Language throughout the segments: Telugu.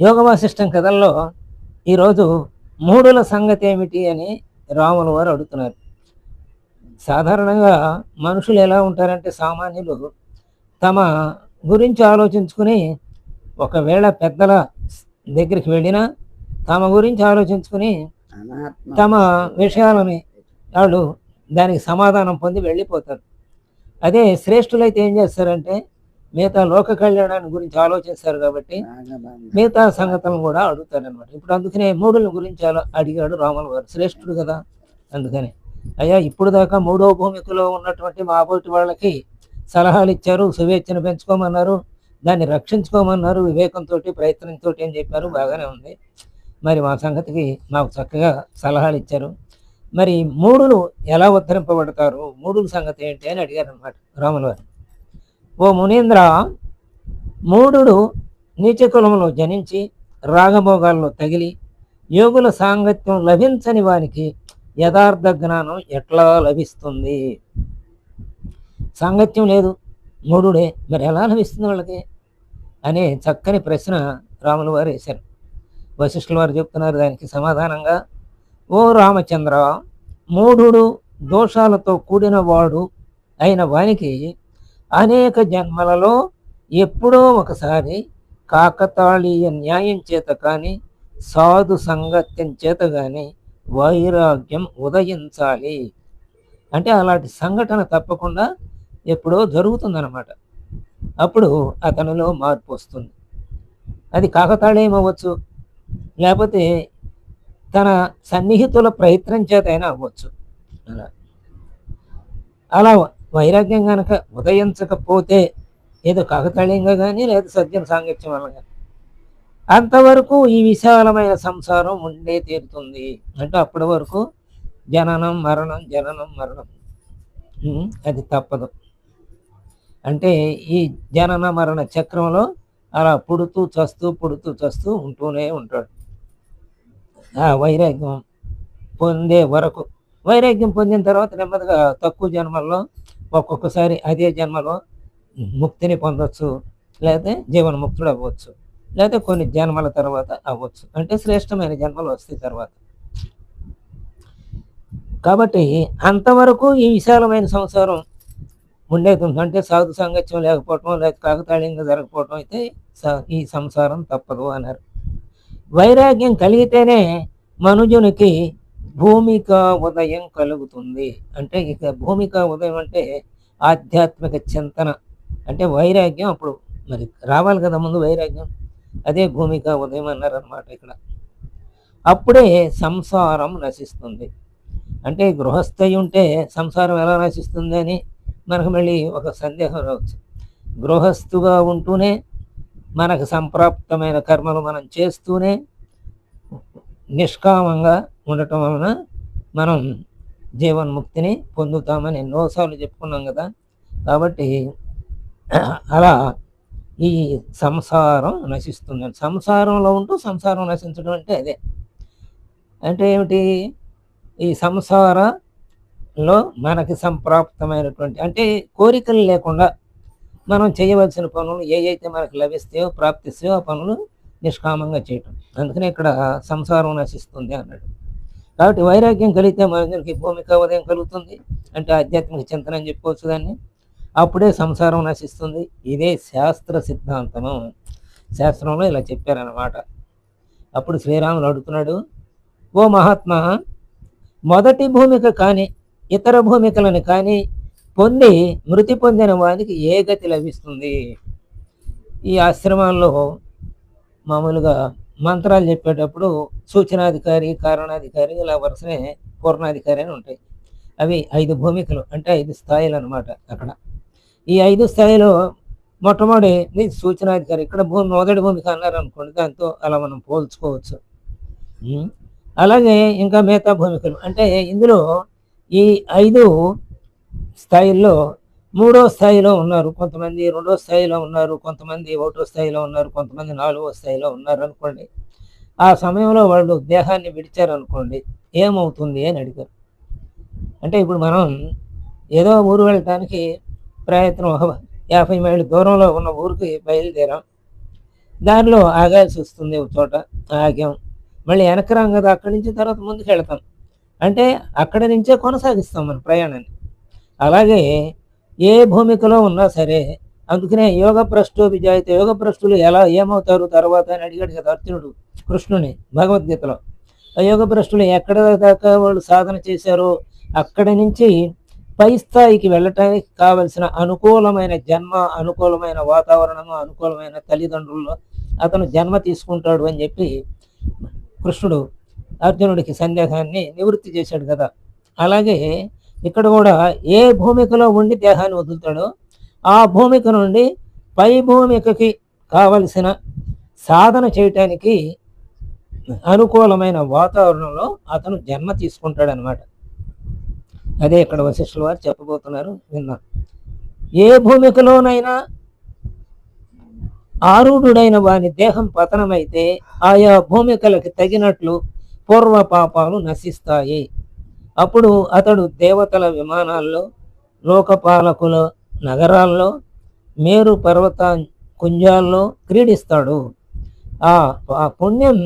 యోగ వాసిష్టం కథల్లో ఈరోజు మూడుల సంగతి ఏమిటి అని రాముల వారు అడుగుతున్నారు. సాధారణంగా మనుషులు ఎలా ఉంటారంటే సామాన్యులు తమ గురించి ఆలోచించుకుని ఒకవేళ పెద్దల దగ్గరికి వెళ్ళినా తమ గురించి ఆలోచించుకుని తమ విషయాలని వాళ్ళు దానికి సమాధానం పొంది వెళ్ళిపోతారు. అదే శ్రేష్ఠులైతే ఏం చేస్తారంటే మిగతా లోక కళ్యాణాన్ని గురించి ఆలోచిస్తారు కాబట్టి. మిగతా సంగతులను కూడా అడుగుతారు అనమాట ఇప్పుడు అందుకనే మూడుల గురించి అలా అడిగాడు రాముల వారు శ్రేష్ఠుడు కదా అందుకని. అయ్యా ఇప్పుడు దాకా మూడో భూమికలో ఉన్నటువంటి మా వాళ్ళకి సలహాలు ఇచ్చారు సువేచ్ఛను పెంచుకోమన్నారు దాన్ని రక్షించుకోమన్నారు వివేకంతో ప్రయత్నంతో అని చెప్పారు. బాగానే ఉంది. మరి మా సంగతికి మాకు చక్కగా సలహాలు ఇచ్చారు. మరి మూడులు ఎలా ఉద్ధరింపబడతారు? మూడుల సంగతి ఏంటి అని అడిగారు అనమాట రాముల వారు ఓ మునీంద్ర మూఢుడు నీచకులంలో జనించి రాగభోగాల్లో తగిలి యోగుల సాంగత్యం లభించని వానికి యథార్థ జ్ఞానం ఎట్లా లభిస్తుంది? సాంగత్యం లేదు మూఢుడే మరి ఎలా లభిస్తుంది వాళ్ళకి? అనే చక్కని ప్రశ్న రాములు వారు వేశారు. వశిష్ఠుల వారు చెప్తున్నారు దానికి సమాధానంగా ఓ రామచంద్ర మూఢుడు దోషాలతో కూడిన వాడు అయిన వానికి అనేక జన్మలలో ఎప్పుడో ఒకసారి కాకతాళీయ న్యాయం చేత కానీ సాధు సంగత్యం చేత కానీ వైరాగ్యం ఉదయించాలి. అంటే అలాంటి సంఘటన తప్పకుండా ఎప్పుడో జరుగుతుందన్నమాట. అప్పుడు అతనిలో మార్పు వస్తుంది. అది కాకతాళీయం అవ్వచ్చు లేకపోతే తన సన్నిహితుల ప్రయత్నం చేత అయినా అవ్వచ్చు. అలా. అలా వైరాగ్యం కనుక ఉదయించకపోతే ఏదో కాకతాళీయంగా కానీ లేదా సత్యం సాంగత్యం వల్ల కానీ అంతవరకు ఈ విశాలమైన సంసారం ఉండే తీరుతుంది. అంటే అప్పటి వరకు జననం మరణం జననం మరణం. అది తప్పదు. అంటే ఈ జనన మరణ చక్రంలో అలా పుడుతూ చస్తూ పుడుతూ చస్తూ ఉంటూనే ఉంటాడు. ఆ వైరాగ్యం పొందే వరకు. వైరాగ్యం పొందిన తర్వాత నెమ్మదిగా తక్కువ జన్మల్లో ఒక్కొక్కసారి అదే జన్మలో ముక్తిని పొందొచ్చు లేకపోతే జీవన ముక్తుడు అవ్వచ్చు లేకపోతే కొన్ని జన్మల తర్వాత అవ్వచ్చు. అంటే శ్రేష్టమైన జన్మలు వస్తాయి తర్వాత. కాబట్టి అంతవరకు ఈ విశాలమైన సంసారం ఉండేది అంటే సాధు సాంగత్యం లేకపోవటం లేకపోతే కాకతాళీయంగా జరగకపోవటం అయితే స- ఈ సంసారం తప్పదు అన్నారు. వైరాగ్యం కలిగితేనే మనుజునికి భూమిక ఉదయం కలుగుతుంది. అంటే ఇక భూమిక ఉదయం అంటే ఆధ్యాత్మిక చింతన. అంటే వైరాగ్యం అప్పుడు మరి రావాలి కదా ముందు వైరాగ్యం. అదే భూమిక ఉదయం అన్నారు అనమాట ఇక్కడ. అప్పుడే సంసారం నశిస్తుంది. అంటే గృహస్థయి ఉంటే సంసారం ఎలా నశిస్తుంది అని మనకు మళ్ళీ ఒక సందేహం రావచ్చు. గృహస్థుగా ఉంటూనే మనకు సంప్రాప్తమైన కర్మలు మనం చేస్తూనే నిష్కామంగా ఉండటం వలన మనం జీవన్ముక్తిని పొందుతామని ఎన్నోసార్లు చెప్పుకున్నాం కదా. కాబట్టి అలా ఈ సంసారం నశిస్తుంది సంసారంలో ఉంటూ సంసారం నశించడం అంటే అదే. అంటే ఏమిటి? ఈ సంసారలో మనకి సంప్రాప్తమైనటువంటి అంటే కోరికలు లేకుండా మనం చేయవలసిన పనులు ఏ అయితే మనకు లభిస్తాయో ప్రాప్తిస్తాయో ఆ పనులు నిష్కామంగా చేయటం. అందుకనే ఇక్కడ సంసారం నశిస్తుంది అన్నాడు. కాబట్టి వైరాగ్యం కలిగితే మనందరికీ భూమిక ఉదయం కలుగుతుంది. అంటే ఆధ్యాత్మిక చింతన అని చెప్పుకోవచ్చు దాన్ని. అప్పుడే సంసారం నశిస్తుంది. ఇదే శాస్త్ర సిద్ధాంతము. శాస్త్రంలో ఇలా చెప్పారన్నమాట. అప్పుడు శ్రీరాములు అడుగుతున్నాడు ఓ మహాత్మా మొదటి భూమిక కానీ ఇతర భూమికలను కానీ పొంది మృతి పొందిన వానికి ఏ గతి లభిస్తుంది? ఈ ఆశ్రమాల్లో మామూలుగా మంత్రాలు చెప్పేటప్పుడు సూచనాధికారి కారణాధికారి ఇలా వరుసనే పూర్ణాధికారి అని ఉంటాయి. అవి ఐదు భూమికలు అంటే ఐదు స్థాయిలు అనమాట అక్కడ. ఈ ఐదు స్థాయిలో మొట్టమొదటి సూచనాధికారి. ఇక్కడ భూమి మొదటి భూమిక అన్నారు అనుకోండి దాంతో అలా మనం పోల్చుకోవచ్చు. అలాగే ఇంకా మిగతా భూమికలు. అంటే ఇందులో ఈ ఐదు స్థాయిల్లో మూడో స్థాయిలో ఉన్నారు. కొంతమంది రెండో స్థాయిలో ఉన్నారు. కొంతమంది ఒకటో స్థాయిలో ఉన్నారు. కొంతమంది నాలుగో స్థాయిలో ఉన్నారు అనుకోండి. ఆ సమయంలో వాళ్ళు దేహాన్ని విడిచారనుకోండి ఏమవుతుంది అని అడిగారు. అంటే ఇప్పుడు మనం ఏదో ఊరు వెళ్ళటానికి ప్రయత్నం ఒక యాభై మైళ్ళ దూరంలో ఉన్న ఊరికి బయలుదేరాం. దానిలో ఆగాల్సి వస్తుంది ఒక చోట ఆగాం. మళ్ళీ వెనక్కి రాం కదా అక్కడి నుంచి తర్వాత ముందుకు వెళతాం అంటే అక్కడి నుంచే కొనసాగిస్తాం మన ప్రయాణాన్ని. అలాగే ఏ భూమికలో ఉన్నా సరే అందుకనే యోగ భ్రష్టు విజాయిత యోగ భ్రష్టులు ఎలా ఏమవుతారు తర్వాత అని అడిగాడు కదా అర్జునుడు కృష్ణుని భగవద్గీతలో. ఆ యోగ భ్రష్టులు ఎక్కడ దాకా వాళ్ళు సాధన చేశారో అక్కడి నుంచి పై స్థాయికి వెళ్ళటానికి కావలసిన అనుకూలమైన జన్మ అనుకూలమైన వాతావరణము అనుకూలమైన తల్లిదండ్రుల్లో అతను జన్మ తీసుకుంటాడు అని చెప్పి కృష్ణుడు అర్జునుడికి సందేహాన్ని నివృత్తి చేశాడు కదా. అలాగే ఇక్కడ కూడా ఏ భూమికలో ఉండి దేహాన్ని వదులుతాడో ఆ భూమిక నుండి పై భూమికకి కావలసిన సాధన చేయటానికి అనుకూలమైన వాతావరణంలో అతను జన్మ తీసుకుంటాడనమాట అదే ఇక్కడ వశిష్ఠుల వారు చెప్పబోతున్నారు విన్నా. ఏ భూమికలోనైనా ఆరుఢుడైన వాని దేహం పతనమైతే ఆయా భూమికలకి తగినట్లు పూర్వ పాపాలు నశిస్తాయి. అప్పుడు అతడు దేవతల విమానాల్లో లోకపాలకుల నగరాల్లో మేరు పర్వత కుంజాల్లో క్రీడిస్తాడు. ఆ ఆ పుణ్యం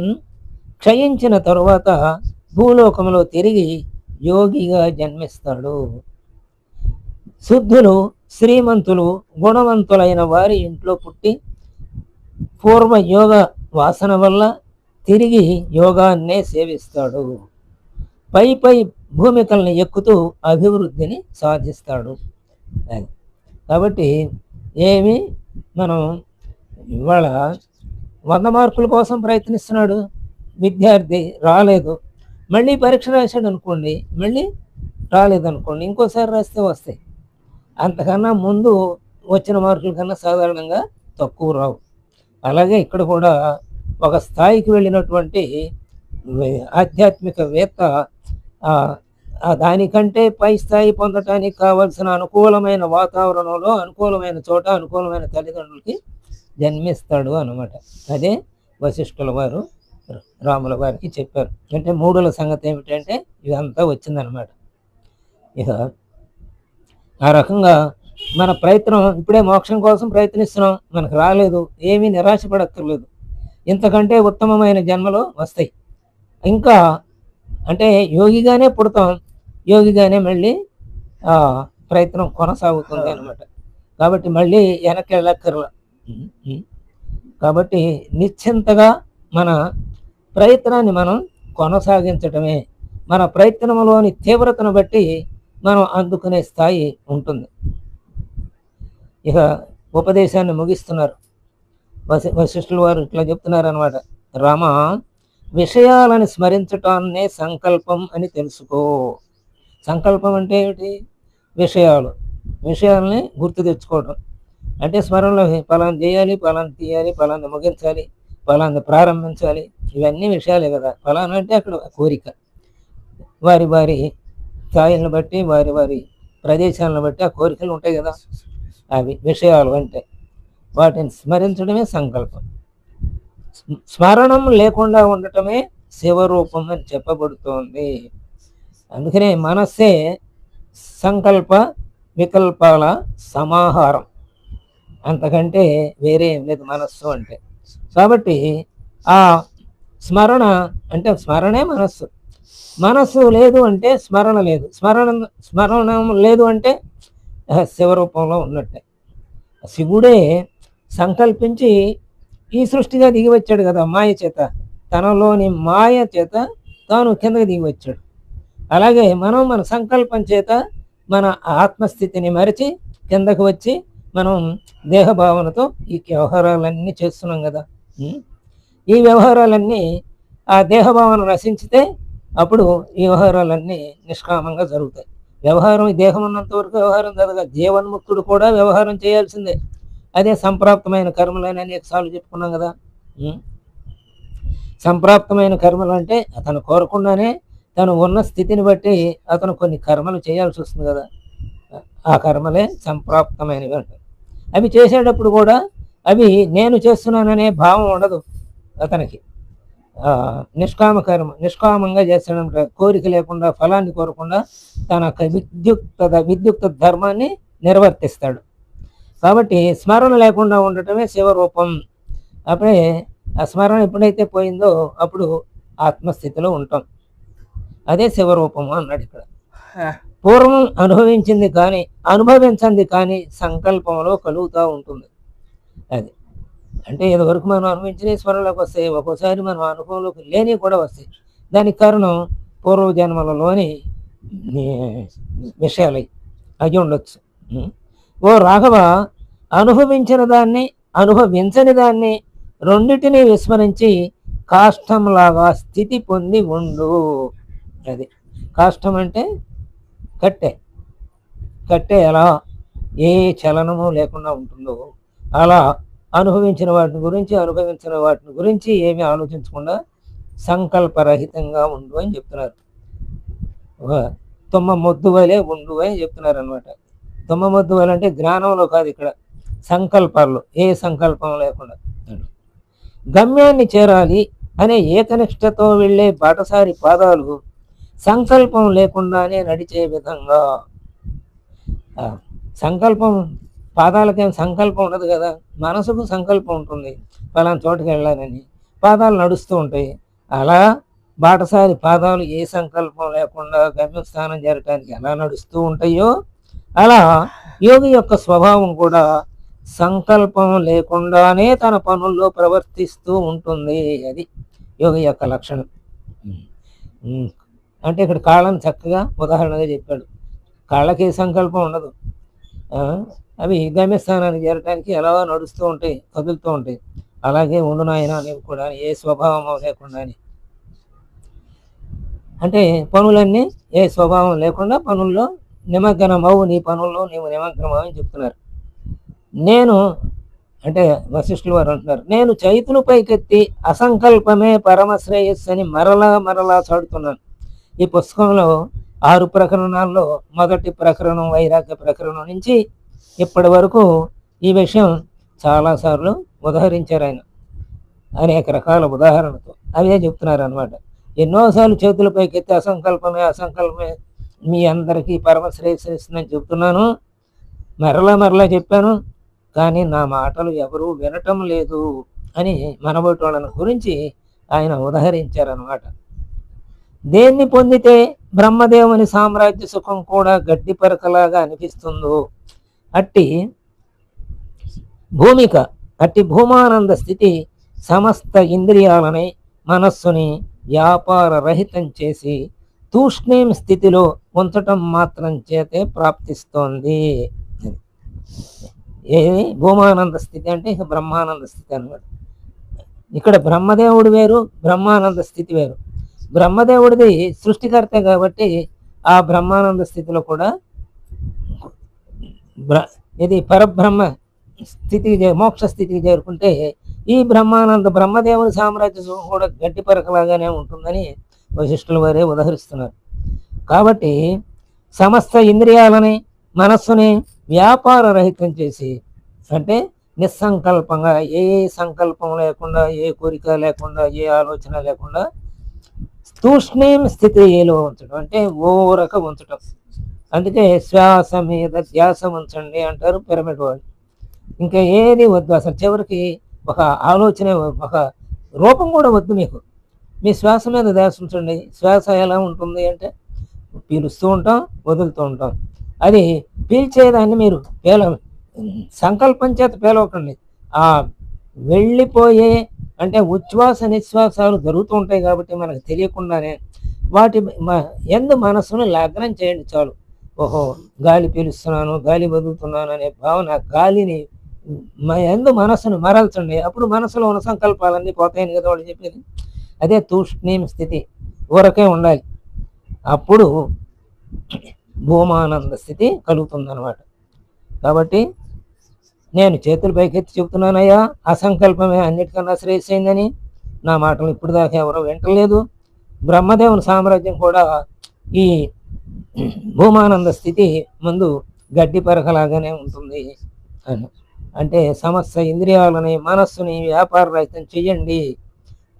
క్షయించిన తరువాత భూలోకంలో తిరిగి యోగిగా జన్మిస్తాడు. శుద్ధులు శ్రీమంతులు గుణవంతులైన వారి ఇంట్లో పుట్టి పూర్వ యోగ వాసన వల్ల తిరిగి యోగాన్నే సేవిస్తాడు. పై పై భూమికల్ని ఎక్కుతూ అభివృద్ధిని సాధిస్తాడు. అది. కాబట్టి ఏమి మనం ఇవాళ వంద మార్కుల కోసం ప్రయత్నిస్తున్నాడు. విద్యార్థి రాలేదు. మళ్ళీ పరీక్ష రాశాడు అనుకోండి మళ్ళీ రాలేదనుకోండి ఇంకోసారి రాస్తే వస్తాయి. అంతకన్నా ముందు వచ్చిన మార్కుల కన్నా సాధారణంగా తక్కువ రావు. అలాగే ఇక్కడ కూడా ఒక స్థాయికి వెళ్ళినటువంటి ఆధ్యాత్మికవేత్త దానికంటే పై స్థాయి పొందటానికి కావలసిన అనుకూలమైన వాతావరణంలో అనుకూలమైన చోట అనుకూలమైన తల్లిదండ్రులకి జన్మిస్తాడు అన్నమాట. అదే వశిష్ఠుల వారు రాముల వారికి చెప్పారు. అంటే మూడుల సంగతి ఏమిటంటే ఇదంతా వచ్చిందనమాట ఇక ఆ రకంగా మన ప్రయత్నం ఇప్పుడే మోక్షం కోసం ప్రయత్నిస్తున్నాం మనకు రాలేదు ఏమీ నిరాశపడక్కర్లేదు. ఇంతకంటే ఉత్తమమైన జన్మలో వస్తాయి. ఇంకా అంటే యోగిగానే పుడతాం యోగిగానే మళ్ళీ ప్రయత్నం కొనసాగుతుంది అనమాట కాబట్టి మళ్ళీ వెనక్కి వెళ్ళక్కర్లా కాబట్టి నిశ్చింతగా మన ప్రయత్నాన్ని మనం కొనసాగించటమే మన ప్రయత్నంలోని తీవ్రతను బట్టి మనం అందుకునే స్థాయి ఉంటుంది. ఇక ఉపదేశాన్ని ముగిస్తున్నారు. వశిష్ఠుల వారు ఇట్లా చెప్తున్నారు అనమాట రామ విషయాలను స్మరించటాన్నే సంకల్పం అని తెలుసుకో. సంకల్పం అంటే ఏమిటి? విషయాలు. విషయాల్ని గుర్తు తెచ్చుకోవడం అంటే స్మరణలో పలానా చేయాలి ఫలాన్ని తీయాలి ఫలాన్ని ముగించాలి పలానా ప్రారంభించాలి. ఇవన్నీ విషయాలే కదా. పలానా అంటే అక్కడ కోరిక. వారి వారి స్థాయిలను బట్టి వారి వారి ప్రదేశాలను బట్టి ఆ కోరికలు ఉంటాయి కదా. అవి విషయాలు అంటే వాటిని స్మరించడమే సంకల్పం. స్మరణం లేకుండా ఉండటమే శివరూపం అని చెప్పబడుతోంది. అందుకనే మనస్సే సంకల్ప వికల్పాల సమాహారం. అంతకంటే వేరే ఏం లేదు మనస్సు అంటే. కాబట్టి ఆ స్మరణ అంటే స్మరణే మనస్సు. మనస్సు లేదు అంటే స్మరణ లేదు. స్మరణ స్మరణం లేదు అంటే శివరూపంలో ఉన్నట్టే. శివుడే సంకల్పించి ఈ సృష్టిగా దిగి వచ్చాడు కదా మాయ చేత. తనలోని మాయ చేత తాను కిందకి దిగి వచ్చాడు. అలాగే మనం మన సంకల్పం చేత మన ఆత్మస్థితిని మరిచి కిందకు వచ్చి మనం దేహభావనతో ఈ వ్యవహారాలన్నీ చేస్తున్నాం కదా. ఈ వ్యవహారాలన్నీ ఆ దేహభావన నశించితే అప్పుడు ఈ వ్యవహారాలన్నీ నిష్కామంగా జరుగుతాయి. వ్యవహారం ఈ దేహం ఉన్నంత వరకు వ్యవహారం జరగదు. జీవన్ముక్తుడు కూడా వ్యవహారం చేయాల్సిందే. అదే సంప్రాప్తమైన కర్మలని అనేక చెప్పుకున్నాం కదా. సంప్రాప్తమైన కర్మలు అంటే అతను కోరకుండానే తను ఉన్న స్థితిని బట్టి అతను కొన్ని కర్మలు చేయాల్సి వస్తుంది కదా. ఆ కర్మలే సంప్రాప్తమైనవి అంటారు. అవి చేసేటప్పుడు కూడా అవి నేను చేస్తున్నాననే భావం ఉండదు అతనికి. నిష్కామ కర్మ నిష్కామంగా చేస్తాడంట. కోరిక లేకుండా ఫలాన్ని కోరకుండా తన యొక్క విద్యుక్త విద్యుక్త ధర్మాన్ని నిర్వర్తిస్తాడు. కాబట్టి స్మరణ లేకుండా ఉండటమే శివరూపం అప్పుడే ఆ స్మరణ ఎప్పుడైతే పోయిందో అప్పుడు ఆత్మస్థితిలో ఉంటాం. అదే శివరూపము అన్నాడు ఇక్కడ. పూర్వం అనుభవించింది కానీ అనుభవించింది కానీ సంకల్పంలో కలుగుతూ ఉంటుంది. అది. అంటే ఇదివరకు మనం అనుభవించిన స్మరణలోకి వస్తాయి ఒక్కోసారి మనం అనుభవంలోకి లేని కూడా వస్తాయి. దానికి కారణం పూర్వ జన్మలలోని ఈ విషయాలు అయి ఉండొచ్చు. ఓ రాఘవ అనుభవించిన దాన్ని అనుభవించని దాన్ని రెండిటిని విస్మరించి కాష్టంలాగా స్థితి పొంది ఉండు. అది కాష్టం అంటే కట్టె. కట్టె ఎలా? ఏ చలనము లేకుండా ఉంటుందో. అలా అనుభవించిన వాటిని గురించి అనుభవించిన వాటిని గురించి ఏమీ ఆలోచించకుండా సంకల్పరహితంగా ఉండు అని చెప్తున్నారు. ఒక తుమ్మ మొద్దు వలే ఉండు అని చెప్తున్నారు అనమాట తుమ్మ అంటే జ్ఞానంలో కాదు ఇక్కడ. సంకల్పాల్లో ఏ సంకల్పం లేకుండా. గమ్యాన్ని చేరాలి అనే ఏకనిష్టతో వెళ్ళే బాటసారి పాదాలు సంకల్పం లేకుండానే నడిచే విధంగా. సంకల్పం పాదాలకేం సంకల్పం ఉండదు కదా. మనసుకు సంకల్పం ఉంటుంది. ఫలానా చోటుకి వెళ్ళాలని పాదాలు నడుస్తూ ఉంటాయి. అలా బాటసారి పాదాలు ఏ సంకల్పం లేకుండా గమ్యస్థానం చేరటానికి ఎలా నడుస్తూ ఉంటాయో అలా యోగి యొక్క స్వభావం కూడా సంకల్పం లేకుండానే తన పనుల్లో ప్రవర్తిస్తూ ఉంటుంది అది యోగి యొక్క లక్షణం. అంటే ఇక్కడ కాళ్ళని చక్కగా ఉదాహరణగా చెప్పాడు. కాళ్ళకి సంకల్పం ఉండదు. అవి గమ్యస్థానానికి చేరడానికి ఎలా నడుస్తూ ఉంటాయి కదులుతూ ఉంటాయి. అలాగే ఉండు నాయన నీవు కూడా ఏ స్వభావం లేకుండా అంటే పనులన్నీ ఏ స్వభావం లేకుండా పనుల్లో నిమగ్నమవు నీ పనుల్లో నీవు నిమగ్నమవు అని చెప్తున్నారు. నేను అంటే వశిష్ఠులు వారు అంటున్నారు నేను చైతులు పైకెత్తి అసంకల్పమే పరమశ్రేయస్సు అని మరలా మరలా చాడుతున్నాను ఈ పుస్తకంలో ఆరు ప్రకరణాల్లో మొదటి ప్రకరణం వైరాగ్య ప్రకరణం నుంచి ఇప్పటి వరకు ఈ విషయం చాలాసార్లు ఉదహరించారు ఆయన. అనేక రకాల ఉదాహరణతో. అవే చెప్తున్నారు అనమాట ఎన్నోసార్లు చేతులపైకి పైకెత్తి అసంకల్పమే అసంకల్పమే మీ అందరికీ పరమ చెప్తున్నాను మరలా మరలా చెప్పాను కానీ నా మాటలు ఎవరూ వినటం లేదు అని మనబోటి వాళ్ళని గురించి ఆయన ఉదహరించారనమాట దేన్ని పొందితే బ్రహ్మదేవుని సామ్రాజ్య సుఖం కూడా గడ్డి పరకలాగా అనిపిస్తుందో అట్టి భూమిక అట్టి భూమానంద స్థితి సమస్త ఇంద్రియాలని మనస్సుని వ్యాపార రహితం చేసి తూష్ణీం స్థితిలో ఉంచటం మాత్రం చేతే ప్రాప్తిస్తోంది. ఏది? భూమానంద స్థితి అంటే ఇక బ్రహ్మానంద స్థితి అనమాట ఇక్కడ బ్రహ్మదేవుడు వేరు బ్రహ్మానంద స్థితి వేరు. బ్రహ్మదేవుడిది సృష్టికర్త కాబట్టి ఆ బ్రహ్మానంద స్థితిలో కూడా బ్ర ఇది పరబ్రహ్మ స్థితికి మోక్ష స్థితికి చేరుకుంటే ఈ బ్రహ్మానంద బ్రహ్మదేవుని సామ్రాజ్యం కూడా గట్టి పరకలాగానే ఉంటుందని వశిష్ఠుల వారే ఉదహరిస్తున్నారు. కాబట్టి సమస్త ఇంద్రియాలని మనస్సుని వ్యాపార రహితం చేసి అంటే నిస్సంకల్పంగా ఏ సంకల్పం లేకుండా ఏ కోరిక లేకుండా ఏ ఆలోచన లేకుండా తూష్ణీం స్థితిలో ఉంచడం అంటే ఓరక ఉంచడం. అందుకే శ్వాస మీద ధ్యాస ఉంచండి అంటారు పిరమిడ్ వాళ్ళు. ఇంకా ఏది వద్దు అసలు చివరికి ఒక ఆలోచన ఒక రూపం కూడా వద్దు మీకు. మీ శ్వాస మీద ధ్యాస ఉంచండి శ్వాస ఎలా ఉంటుంది అంటే పీలుస్తూ ఉంటాం వదులుతూ ఉంటాం. అది పీల్చేదాన్ని మీరు పేల సంకల్పం చేత పేలవకండి. ఆ వెళ్ళిపోయే అంటే ఉచ్ఛ్వాస నిశ్వాసాలు జరుగుతూ ఉంటాయి కాబట్టి మనకు తెలియకుండానే వాటి మ- ఎందు మనసును లగ్నం చేయండి చాలు. ఓహో గాలి పీలుస్తున్నాను గాలి వదులుతున్నాను అనే భావన గాలిని మ- ఎందు మనసును మరల్చండి. అప్పుడు మనసులో ఉన్న సంకల్పాలన్నీ పోతాయని కదా వాళ్ళు చెప్పేది. అదే తూష్ణీం స్థితి ఊరకే ఉండాలి. అప్పుడు భూమానంద స్థితి కలుగుతుందన్నమాట. కాబట్టి నేను చేతులు పైకెత్తి చెబుతున్నానయ్యా అసంకల్పమే అన్నిటికన్నా శ్రేయస్సైందని. నా మాటలు ఇప్పుడు దాకా ఎవరో వింటలేదు. బ్రహ్మదేవుని సామ్రాజ్యం కూడా ఈ భూమానంద స్థితి ముందు గడ్డి పరకలాగానే ఉంటుంది అని. అంటే సమస్త ఇంద్రియాలని మనస్సుని వ్యాపార రహితం చెయ్యండి.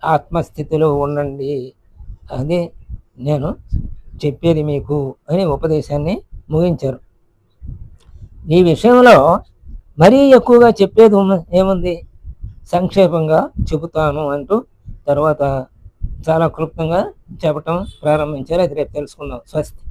ఆత్మస్థితిలో ఉండండి. అది నేను చెప్పేది మీకు అని ఉపదేశాన్ని ముగించారు. ఈ విషయంలో మరీ ఎక్కువగా చెప్పేది ఏముంది? సంక్షేపంగా చెబుతాను అంటూ తర్వాత చాలా క్లుప్తంగా చెప్పటం ప్రారంభించారు. అది రేపు తెలుసుకుందాం. స్వస్తి.